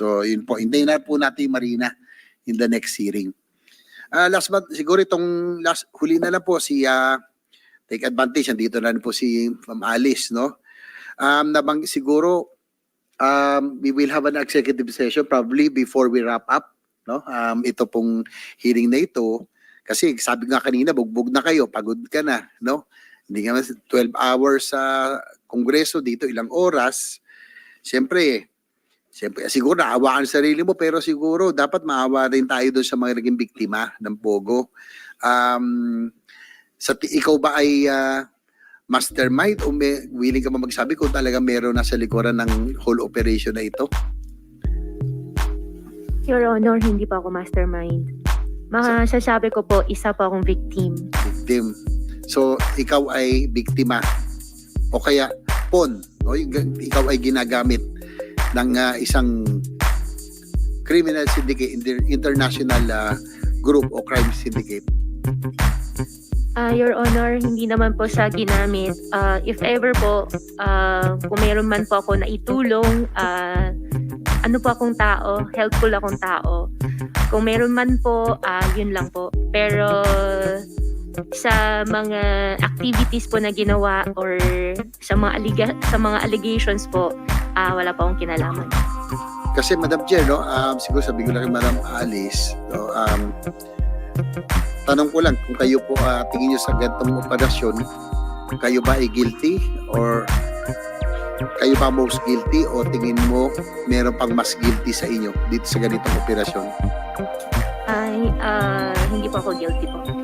So yun po, hintayin na po natin Marina in the next hearing. Ah, last but siguro itong last huli na lang po si ah, take advantage andito na po si Ma'am Alice no. Um nabang siguro um we will have an executive session probably before we wrap up no. Um ito pong hearing na ito kasi sabi nga kanina bugbog na kayo, pagod ka na no. Hindi nga 12 hours sa kongreso dito ilang oras. Siyempre Siyempre, siguro naawa ka sa sarili mo, pero siguro dapat maawa rin tayo doon sa mga naging biktima ng Pogo. Um, sa ikaw ba ay ah, mastermind o may, willing ka ba magsabi kung talaga meron nasa likuran ng whole operation na ito? Your Honor, hindi pa ako mastermind. Masasabi ko po, isa pa akong victim. Victim. So, ikaw ay biktima o kaya pawn. O, ikaw ay ginagamit ng ah, isang criminal syndicate, inter- international ah, group o crime syndicate. Ah, Your Honor, hindi naman po siya ginamit. Ah, if ever po, ah, kung meron man po ako na itulong, ah, ano po akong tao, helpful akong tao. Kung meron man po, ah, yun lang po. Pero sa mga activities po na ginawa or sa mga aliga- sa mga allegations po, ah, wala pa akong kinalaman. Kasi Madam Chair, no, um, siguro sabi ko lang kay Madam Alice, no, um, tanong ko lang kung kayo po ah, tingin nyo sa ganitong operasyon, kayo ba ay guilty or kayo ba most guilty o tingin mo meron pang mas guilty sa inyo dito sa ganitong operasyon? Ay, ah, hindi po ako guilty po.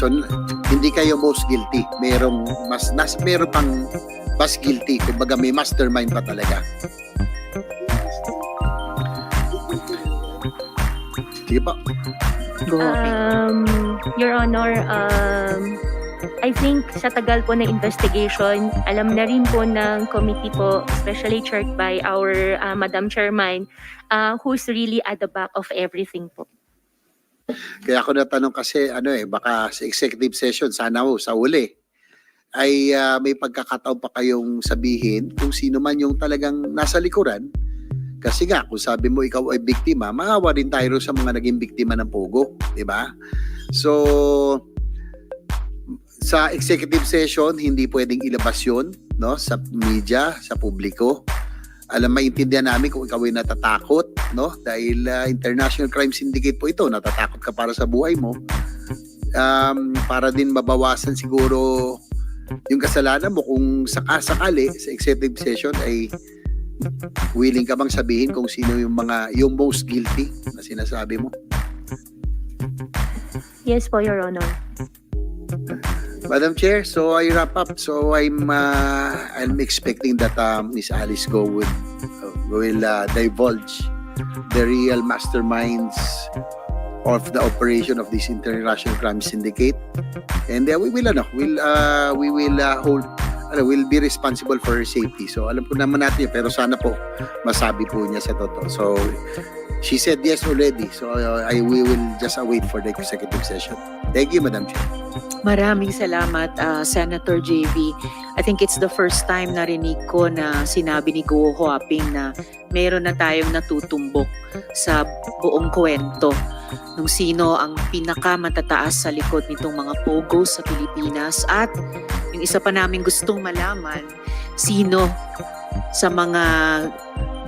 So n- hindi kayo most guilty, merong mas nas meron pang mas guilty, kumbaga may mastermind pa talaga. Sige pa. Go ahead. Um, Your Honor, um, I think sa tagal po ng investigation, alam na rin po ng committee po, especially chaired by our uh, Madam Chairman, uh, who's really at the back of everything po. Kaya ako natanong kasi ano eh baka sa executive session sana ho sa uli ay ah, may pagkakataon pa kayong sabihin kung sino man yung talagang nasa likuran. Kasi nga kung sabi mo ikaw ay biktima, maawa rin tayo sa mga naging biktima ng pogo, di ba? So sa executive session hindi pwedeng ilabas yun no sa media, sa publiko. Alam maintindihan namin kung ikaw ay natatakot no? Dahil ah, international crime syndicate po ito. Natatakot ka para sa buhay mo. Um, para din mabawasan siguro yung kasalanan mo kung sakasakali sa executive session ay willing ka bang sabihin kung sino yung mga yung most guilty na sinasabi mo? Yes po, Your Honor. Madam Chair, so I wrap up. So I'm uh, I'm expecting that um, Miss Alice Go would uh, will uh, divulge the real masterminds of the operation of this international crime syndicate, and uh, we will ano, will uh, we will uh, hold ano, will be responsible for her safety. So alam po naman natin yun, pero sana po masabi po niya sa totoo. So she said yes already. So uh, I we will just await for the executive session. Thank you, Madam Chair. Maraming salamat, uh, Senator JV. I think it's the first time narinig ko na sinabi ni Guo Huaping na meron na tayong natutumbok sa buong kwento nung sino ang pinakamatataas sa likod nitong mga pogo sa Pilipinas. At yung isa pa namin gustong malaman, sino sa mga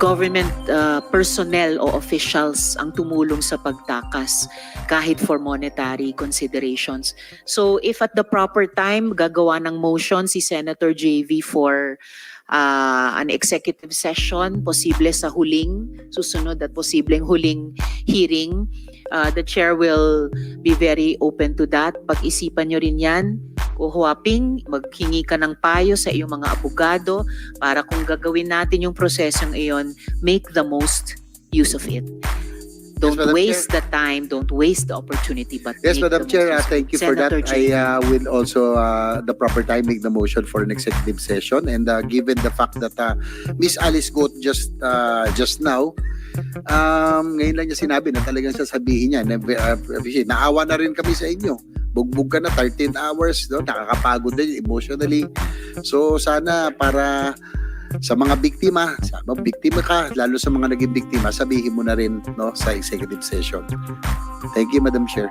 government uh, personnel o officials ang tumulong sa pagtakas kahit for monetary considerations. So if at the proper time gagawa ng motion si Senator JV for uh, an executive session, posible sa huling susunod at posibleng huling hearing, uh, the chair will be very open to that. Pag-isipan nyo rin yan. Kuhuaping, maghingi ka ng payo sa iyong mga abogado para kung gagawin natin yung prosesong iyon, make the most use of it. Don't Madam waste the time, don't waste the opportunity, but Yes, Madam Chair, uh, thank you for that. Senator I uh, will also, uh, the proper time, make the motion for an executive session. And uh, given the fact that uh, Miss Alice Goat just uh, just now, um, ngayon lang niya sinabi na talagang sasabihin niya, na, uh, naawa na rin kami sa inyo. Bugbog ka na 13 hours, no? nakakapagod din emotionally. So sana para sa mga biktima, sa biktima ka, lalo sa mga naging biktima, sabihin mo na rin no sa executive session. Thank you, Madam Chair.